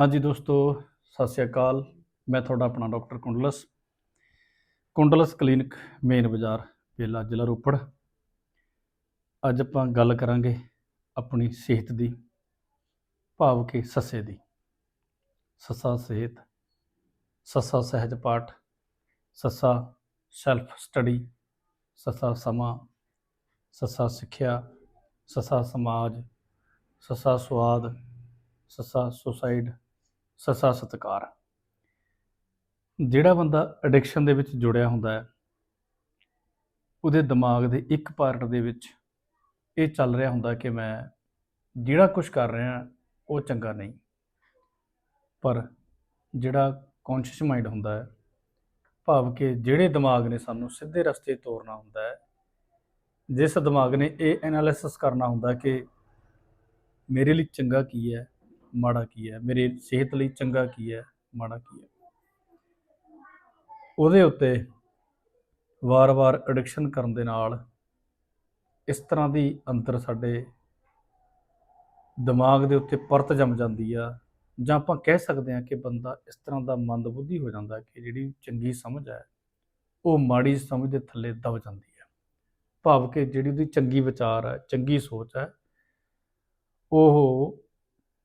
ਹਾਂਜੀ ਦੋਸਤੋ, ਸਤਿ ਸ਼੍ਰੀ ਅਕਾਲ। ਮੈਂ ਤੁਹਾਡਾ ਆਪਣਾ doctor Kundals. Kundals clinic main ਬਾਜ਼ਾਰ ਪੇਲਾ ਜ਼ਿਲ੍ਹਾ ਰੋਪੜ। ਅੱਜ ਆਪਾਂ ਗੱਲ ਕਰਾਂਗੇ ਆਪਣੀ ਸਿਹਤ ਦੀ, ਭਾਵ ਕਿ ਸੱਸੇ ਦੀ। ਸੱਸਾ ਸਿਹਤ, ਸੱਸਾ ਸਹਿਜ ਪਾਠ, ਸੱਸਾ ਸੈਲਫ ਸਟੱਡੀ ਸੱਸਾ ਸਮਾਂ, ਸੱਸਾ ਸਿੱਖਿਆ, ਸੱਸਾ ਸਮਾਜ, ਸੱਸਾ ਸਵਾਦ, ਸੱਸਾ ਸੁਸਾਈਡ ਸੱਸਾ ਸਤਕਾਰ। ਜਿਹੜਾ ਬੰਦਾ ਐਡਿਕਸ਼ਨ ਦੇ ਵਿੱਚ ਜੁੜਿਆ ਹੁੰਦਾ ਹੈ, ਉਹਦੇ ਦਿਮਾਗ ਦੇ ਇੱਕ ਪਾਰਟ ਦੇ ਵਿੱਚ ਇਹ ਚੱਲ ਰਿਹਾ ਹੁੰਦਾ ਕਿ ਮੈਂ ਜਿਹੜਾ ਕੁਝ ਕਰ ਰਿਹਾ, ਉਹ ਚੰਗਾ ਨਹੀਂ। ਪਰ ਜਿਹੜਾ ਕੌਨਸ਼ੀਅਸ ਮਾਈਂਡ ਹੁੰਦਾ ਹੈ, ਭਾਵ ਕਿ ਜਿਹੜੇ ਦਿਮਾਗ ਨੇ ਸਾਨੂੰ ਸਿੱਧੇ ਰਸਤੇ ਤੋਰਨਾ ਹੁੰਦਾ ਹੈ, ਜਿਸ ਦਿਮਾਗ ਨੇ ਇਹ ਐਨਾਲਿਸਿਸ ਕਰਨਾ ਹੁੰਦਾ ਕਿ ਮੇਰੇ ਲਈ ਚੰਗਾ ਕੀ ਹੈ ਮਾੜਾ ਕੀ ਹੈ? ਮੇਰੇ ਸਿਹਤ ਲਈ ਚੰਗਾ ਕੀ ਹੈ? ਮਾੜਾ ਕੀ ਹੈ? ਉਹਦੇ ਉੱਤੇ ਵਾਰ-ਵਾਰ ਐਡਿਕਸ਼ਨ ਕਰਨ ਦੇ ਨਾਲ ਇਸ ਤਰ੍ਹਾਂ ਦੀ ਅੰਤਰ ਸਾਡੇ ਦਿਮਾਗ ਦੇ ਉੱਤੇ ਪਰਤ ਜੰਮ ਜਾਂਦੀ ਆ, ਜਾਂ ਆਪਾਂ ਕਹਿ ਸਕਦੇ ਹਾਂ ਕਿ ਬੰਦਾ ਇਸ ਤਰ੍ਹਾਂ ਦਾ ਮੰਦਬੁੱਧੀ ਹੋ ਜਾਂਦਾ ਕਿ ਜਿਹੜੀ ਚੰਗੀ ਸਮਝ ਹੈ, ਉਹ ਮਾੜੀ ਸਮਝ ਦੇ ਥੱਲੇ ਦਬ ਜਾਂਦੀ ਹੈ। ਭਾਵ ਕਿ ਜਿਹੜੀ ਉਹਦੀ ਚੰਗੀ ਵਿਚਾਰ ਹੈ, ਚੰਗੀ ਸੋਚ ਹੈ, ਉਹ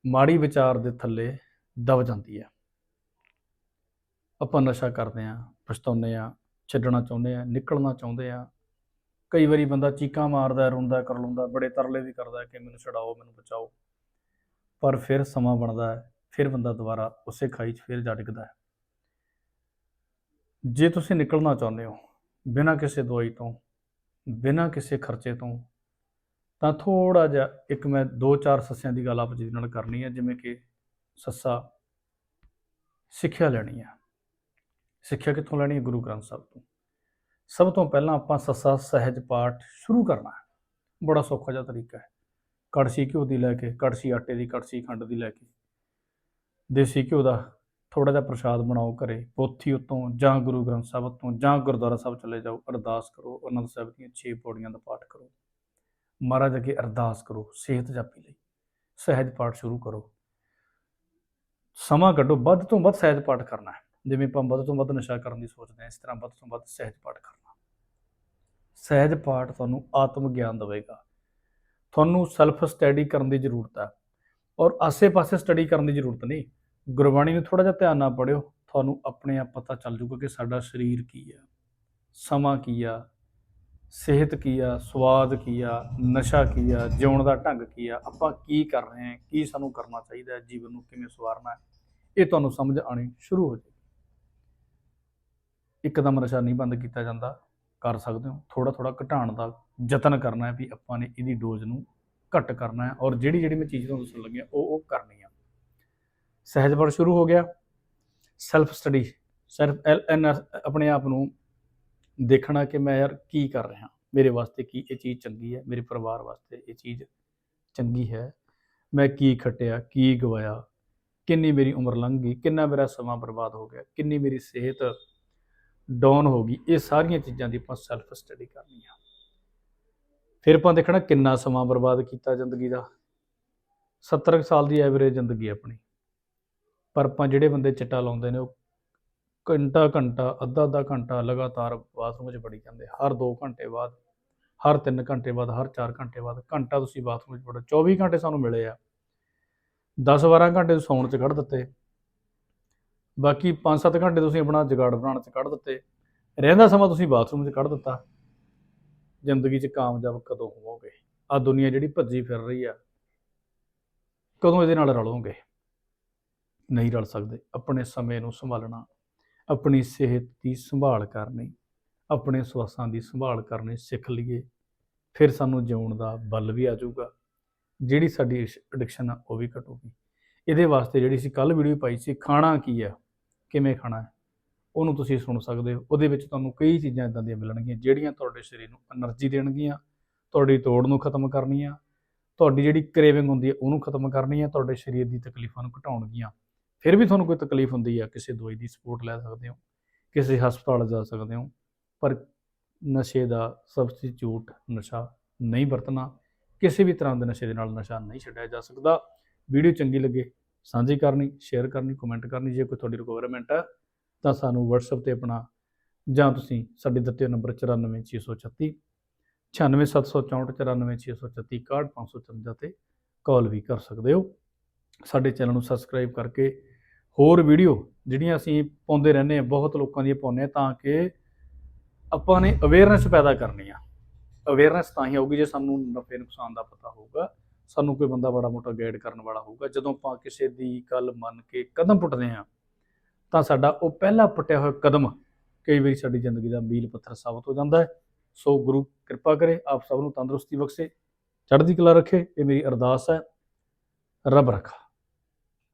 ਮਾੜੀ ਵਿਚਾਰ ਦੇ ਥੱਲੇ ਦਬ ਜਾਂਦੀ ਹੈ। ਆਪਾਂ ਨਸ਼ਾ ਕਰਦੇ ਆਂ ਪਛਤਾਉਂਦੇ ਆਂ ਛੱਡਣਾ ਚਾਹੁੰਦੇ ਆਂ ਨਿਕਲਣਾ ਚਾਹੁੰਦੇ ਆਂ ਕਈ ਵਾਰੀ ਬੰਦਾ ਚੀਕਾਂ ਮਾਰਦਾ, ਰੋਂਦਾ, ਕਰ ਲਾਉਂਦਾ ਬੜੇ ਤਰਲੇ ਵੀ ਕਰਦਾ ਕਿ ਮੈਨੂੰ ਛਡਾਓ, ਮੈਨੂੰ ਬਚਾਓ। ਪਰ ਫਿਰ ਸਮਾਂ ਬਣਦਾ ਹੈ, ਫਿਰ ਬੰਦਾ ਦੁਬਾਰਾ ਉਸੇ ਖਾਈ 'ਚ ਫਿਰ ਜੜਕਦਾ ਹੈ। ਜੇ ਤੁਸੀਂ ਨਿਕਲਣਾ ਚਾਹੁੰਦੇ ਹੋ, ਬਿਨਾਂ ਕਿਸੇ ਦਵਾਈ ਤੋਂ, ਬਿਨਾਂ ਕਿਸੇ ਖਰਚੇ ਤੋਂ ਤਾਂ ਥੋੜਾ ਜਿਹਾ ਇੱਕ ਮੈਂ ਦੋ ਚਾਰ ਸੱਸਿਆਂ ਦੀ ਗੱਲ ਆਪ ਜੀ ਨਾਲ ਕਰਨੀ ਹੈ, ਜਿਵੇਂ ਕਿ ਸੱਸਾ ਸਿੱਖਿਆ ਲੈਣੀ ਹੈ। ਸਿੱਖਿਆ ਕਿੱਥੋਂ ਲੈਣੀ ਹੈ? ਗੁਰੂ ਗ੍ਰੰਥ ਸਾਹਿਬ ਤੋਂ। ਸਭ ਤੋਂ ਪਹਿਲਾਂ ਆਪਾਂ ਸੱਸਾ ਸਹਿਜ ਪਾਠ ਸ਼ੁਰੂ ਕਰਨਾ ਹੈ। ਬੜਾ ਸੌਖਾ ਜਿਹਾ ਤਰੀਕਾ ਹੈ। ਕੜਸੀ ਘਿਓ ਦੀ ਲੈ ਕੇ ਕੜਸੀ ਆਟੇ ਦੀ ਕੜਸੀ ਖੰਡ ਦੀ ਲੈ ਕੇ, ਦੇਸੀ ਘਿਓ ਦਾ ਥੋੜਾ ਜਿਹਾ ਪ੍ਰਸ਼ਾਦ ਬਣਾਓ ਘਰੇ ਪੋਥੀ ਉਤੋਂ ਜਾਂ ਗੁਰੂ ਗ੍ਰੰਥ ਸਾਹਿਬ ਤੋਂ ਜਾਂ ਗੁਰਦੁਆਰਾ ਸਾਹਿਬ ਚਲੇ ਜਾਓ, ਅਰਦਾਸ ਕਰੋ ਅਨੰਦ ਸਾਹਿਬ ਦੀਆਂ 6 ਪੌੜੀਆਂ ਦਾ ਪਾਠ ਕਰੋ। ਮਹਾਰਾਜ ਅੱਗੇ ਅਰਦਾਸ ਕਰੋ, ਸਿਹਤ ਜਾਪੀ ਲਈ, ਸਹਿਜ ਪਾਠ ਸ਼ੁਰੂ ਕਰੋ। ਸਮਾਂ ਕੱਢੋ, ਵੱਧ ਤੋਂ ਵੱਧ ਸਹਿਜ ਪਾਠ ਕਰਨਾ ਹੈ। ਜਿਵੇਂ ਆਪਾਂ ਵੱਧ ਤੋਂ ਵੱਧ ਨਸ਼ਾ ਕਰਨ ਦੀ ਸੋਚਦੇ ਹਾਂ, ਇਸ ਤਰ੍ਹਾਂ ਵੱਧ ਤੋਂ ਵੱਧ ਸਹਿਜ ਪਾਠ ਕਰਨਾ। ਸਹਿਜ ਪਾਠ ਤੁਹਾਨੂੰ ਆਤਮ ਗਿਆਨ ਦੇਵੇਗਾ। ਤੁਹਾਨੂੰ ਸੈਲਫ ਸਟੱਡੀ ਕਰਨ ਦੀ ਜ਼ਰੂਰਤ ਹੈ। ਔਰ ਆਸੇ-ਪਾਸੇ ਸਟੱਡੀ ਕਰਨ ਦੀ ਜ਼ਰੂਰਤ ਨਹੀਂ। ਗੁਰਬਾਣੀ ਨੂੰ ਥੋੜਾ ਜਿਹਾ ਧਿਆਨ ਨਾਲ ਪੜਿਓ ਤੁਹਾਨੂੰ ਆਪਣੇ ਆਪ ਪਤਾ ਚੱਲ ਜੂਗਾ ਕਿ ਸਾਡਾ ਸਰੀਰ ਕੀ ਆ ਸਮਾਂ ਕੀ ਆ? ਸਿਹਤ ਕੀ ਆ, ਸਵਾਦ ਕੀ ਆ, ਨਸ਼ਾ ਕੀ ਆ, ਜਿਉਣ ਦਾ ਢੰਗ ਕੀ ਆ, ਆਪਾਂ ਕੀ ਕਰ ਰਹੇ ਹਾਂ, ਕੀ ਸਾਨੂੰ ਕਰਨਾ ਚਾਹੀਦਾ ਹੈ, ਜੀਵਨ ਨੂੰ ਕਿਵੇਂ ਸਵਾਰਨਾ ਹੈ, ਇਹ ਤੁਹਾਨੂੰ ਸਮਝ ਆਣੀ ਸ਼ੁਰੂ ਹੋ ਜਾਏਗੀ। ਇੱਕਦਮ ਨਸ਼ਾ ਨਹੀਂ ਬੰਦ ਕੀਤਾ ਜਾਂਦਾ, ਕਰ ਸਕਦੇ ਹੋ ਥੋੜਾ ਥੋੜਾ ਘਟਾਉਣ ਦਾ ਯਤਨ ਕਰਨਾ ਹੈ ਵੀ ਆਪਾਂ ਨੇ ਇਹਦੀ ਡੋਜ਼ ਨੂੰ ਘੱਟ ਕਰਨਾ ਹੈ ਔਰ ਜਿਹੜੀ ਜਿਹੜੀ ਮੈਂ ਚੀਜ਼ ਤੁਹਾਨੂੰ ਦੱਸਣ ਲੱਗਿਆ ਉਹ ਉਹ ਕਰਨੀ ਆ। ਸਹਿਜ ਪੜ ਸ਼ੁਰੂ ਹੋ ਗਿਆ। ਸੈਲਫ ਸਟੱਡੀ ਸੈਲਫ ਆਪਣੇ ਆਪ ਨੂੰ ਦੇਖਣਾ ਕਿ ਮੈਂ ਯਾਰ ਕੀ ਕਰ ਰਿਹਾ। ਮੇਰੇ ਵਾਸਤੇ ਕੀ ਇਹ ਚੀਜ਼ ਚੰਗੀ ਹੈ, ਮੇਰੇ ਪਰਿਵਾਰ ਵਾਸਤੇ ਇਹ ਚੀਜ਼ ਚੰਗੀ ਹੈ। ਮੈਂ ਕੀ ਖਟਿਆ, ਕੀ ਗਵਾਇਆ, ਕਿੰਨੀ ਮੇਰੀ ਉਮਰ ਲੰਘ ਗਈ, ਕਿੰਨਾ ਮੇਰਾ ਸਮਾਂ ਬਰਬਾਦ ਹੋ ਗਿਆ, ਕਿੰਨੀ ਮੇਰੀ ਸਿਹਤ ਡਾਊਨ ਹੋ ਗਈ, ਇਹ ਸਾਰੀਆਂ ਚੀਜ਼ਾਂ ਦੀ ਆਪਾਂ ਸੈਲਫ ਸਟੱਡੀ ਕਰਨੀ ਆ। ਫਿਰ ਆਪਾਂ ਦੇਖਣਾ ਕਿੰਨਾ ਸਮਾਂ ਬਰਬਾਦ ਕੀਤਾ ਜ਼ਿੰਦਗੀ ਦਾ। 70 ਕੁ ਸਾਲ ਦੀ ਐਵਰੇਜ ਜ਼ਿੰਦਗੀ ਆਪਣੀ। ਪਰ ਆਪਾਂ ਜਿਹੜੇ ਬੰਦੇ ਚਿੱਟਾ ਲਾਉਂਦੇ ਨੇ, ਉਹ ਘੰਟਾ ਘੰਟਾ, ਅੱਧਾ ਅੱਧਾ ਘੰਟਾ ਲਗਾਤਾਰ ਬਾਥਰੂਮ 'ਚ ਵੜੀ ਜਾਂਦੇ। ਹਰ 2 ਘੰਟੇ ਬਾਅਦ, ਹਰ 3 ਘੰਟੇ ਬਾਅਦ, ਹਰ 4 ਘੰਟੇ ਬਾਅਦ ਘੰਟਾ ਤੁਸੀਂ ਬਾਥਰੂਮ 'ਚ ਵੜੋ। 24 ਘੰਟੇ ਸਾਨੂੰ ਮਿਲੇ ਆ। 10 12 ਘੰਟੇ ਤੁਸੀਂ ਸੌਣ 'ਚ ਕੱਢ ਦਿੱਤੇ। ਬਾਕੀ 5-7 ਘੰਟੇ ਤੁਸੀਂ ਆਪਣਾ ਜਗਾੜ ਬਣਾਉਣ 'ਚ ਕੱਢ ਦਿੱਤੇ। ਰਹਿੰਦਾ ਸਮਾਂ ਤੁਸੀਂ ਬਾਥਰੂਮ 'ਚ ਕੱਢ ਦਿੱਤਾ। ਜ਼ਿੰਦਗੀ 'ਚ ਕਾਮਯਾਬ ਕਦੋਂ ਹੋਵੋਗੇ? ਆ ਦੁਨੀਆ ਜਿਹੜੀ ਭੱਜੀ ਫਿਰ ਰਹੀ ਆ, ਕਦੋਂ ਇਹਦੇ ਨਾਲ ਰਲੋਗੇ? ਨਹੀਂ ਰਲ ਸਕਦੇ। ਆਪਣੇ ਸਮੇਂ ਨੂੰ ਸੰਭਾਲਣਾ ਆਪਣੀ ਸਿਹਤ ਦੀ ਸੰਭਾਲ ਕਰਨੀ, ਆਪਣੇ ਸਵਾਸਾਂ ਦੀ ਸੰਭਾਲ ਕਰਨੀ ਸਿੱਖ ਲਈਏ, ਫਿਰ ਸਾਨੂੰ ਜਿਉਣ ਦਾ ਬਲ ਵੀ ਆ ਜਾਊਗਾ। ਜਿਹੜੀ ਸਾਡੀ ਅਡਿਕਸ਼ਨ ਆ, ਉਹ ਵੀ ਘਟੂਗੀ। ਇਹਦੇ ਵਾਸਤੇ ਜਿਹੜੀ ਸੀ ਕੱਲ ਵੀਡੀਓ ਪਾਈ ਸੀ, ਖਾਣਾ ਕੀ ਆ? ਕਿਵੇਂ ਖਾਣਾ? ਹੈ ਉਹਨੂੰ ਤੁਸੀਂ ਸੁਣ ਸਕਦੇ ਹੋ। ਉਹਦੇ ਵਿੱਚ ਤੁਹਾਨੂੰ ਕਈ ਚੀਜ਼ਾਂ ਇਦਾਂ ਦੀਆਂ ਮਿਲਣਗੀਆਂ, ਜਿਹੜੀਆਂ ਤੁਹਾਡੇ ਸਰੀਰ ਨੂੰ એનર્ਜੀ ਦੇਣਗੀਆਂ, ਤੁਹਾਡੀ ਤੋੜ ਨੂੰ ਖਤਮ ਕਰਨੀਆਂ, ਤੁਹਾਡੀ ਜਿਹੜੀ ਕਰੇਵਿੰਗ ਹੁੰਦੀ ਹੈ ਉਹਨੂੰ ਖਤਮ ਕਰਨੀ ਹੈ ਤੁਹਾਡੇ ਸਰੀਰ ਦੀ ਤਕਲੀਫਾਂ ਨੂੰ ਘਟਾਉਣਗੀਆਂ। ਫਿਰ ਵੀ ਤੁਹਾਨੂੰ ਕੋਈ ਤਕਲੀਫ ਹੁੰਦੀ ਆ, ਕਿਸੇ ਦਵਾਈ ਦੀ ਸਪੋਰਟ ਲੈ ਸਕਦੇ ਹੋ, ਕਿਸੇ ਹਸਪਤਾਲ ਜਾ ਸਕਦੇ ਹੋ, ਪਰ ਨਸ਼ੇ ਦਾ ਸਬਸਟੀਟਿਊਟ ਨਸ਼ਾ ਨਹੀਂ ਵਰਤਣਾ, ਕਿਸੇ ਵੀ ਤਰ੍ਹਾਂ ਦੇ ਨਸ਼ੇ ਦੇ ਨਾਲ ਨਸ਼ਾ ਨਹੀਂ ਛੱਡਿਆ ਜਾ ਸਕਦਾ। ਵੀਡੀਓ ਚੰਗੀ ਲੱਗੇ, ਸਾਂਝੀ ਕਰਨੀ ਸ਼ੇਅਰ ਕਰਨੀ ਕਮੈਂਟ ਕਰਨੀ, ਜੇ ਕੋਈ ਤੁਹਾਡੀ ਰਿਕੁਆਇਰਮੈਂਟ ਹੈ ਤਾਂ ਸਾਨੂੰ WhatsApp ਤੇ ਆਪਣਾ ਜਾਂ ਤੁਸੀਂ ਸਾਡੇ ਦਿੱਤੇ ਨੰਬਰ 94636 96764 94636 61554 ਤੇ ਕਾਲ ਵੀ ਕਰ ਸਕਦੇ ਹੋ। ਸਾਡੇ ਚੈਨਲ ਨੂੰ ਸਬਸਕ੍ਰਾਈਬ ਕਰਕੇ ਹੋਰ ਵੀਡੀਓ ਜਿਹੜੀਆਂ ਅਸੀਂ ਪਾਉਂਦੇ ਰਹਿੰਦੇ ਹਾਂ, ਬਹੁਤ ਲੋਕਾਂ ਦੀਆਂ ਪਾਉਂਦੇ ਹਾਂ ਤਾਂ ਕਿ ਆਪਾਂ ਨੇ ਅਵੇਅਰਨੈਸ ਪੈਦਾ ਕਰਨੀ ਆ। ਅਵੇਅਰਨੈਸ ਤਾਂ ਹੀ ਆਊਗੀ ਜੇ ਸਾਨੂੰ ਨਫੇ ਨੁਕਸਾਨ ਦਾ ਪਤਾ ਹੋਊਗਾ। ਸਾਨੂੰ ਕੋਈ ਬੰਦਾ ਬੜਾ ਮੋਟਾ ਗਾਈਡ ਕਰਨ ਵਾਲਾ ਹੋਊਗਾ। ਜਦੋਂ ਆਪਾਂ ਕਿਸੇ ਦੀ ਗੱਲ ਮੰਨ ਕੇ ਕਦਮ ਪੁੱਟਦੇ ਹਾਂ, ਤਾਂ ਸਾਡਾ ਉਹ ਪਹਿਲਾ ਪੁੱਟਿਆ ਹੋਇਆ ਕਦਮ ਕਈ ਵਾਰੀ ਸਾਡੀ ਜ਼ਿੰਦਗੀ ਦਾ ਮੀਲ ਪੱਥਰ ਸਾਬਤ ਹੋ ਜਾਂਦਾ ਹੈ। ਸੋ ਗੁਰੂ ਕਿਰਪਾ ਕਰੇ, ਆਪ ਸਭ ਨੂੰ ਤੰਦਰੁਸਤੀ ਬਖਸ਼ੇ, ਚੜ੍ਹਦੀ ਕਲਾ ਰੱਖੇ। ਇਹ ਮੇਰੀ ਅਰਦਾਸ ਹੈ। ਰੱਬ ਰੱਖਾ।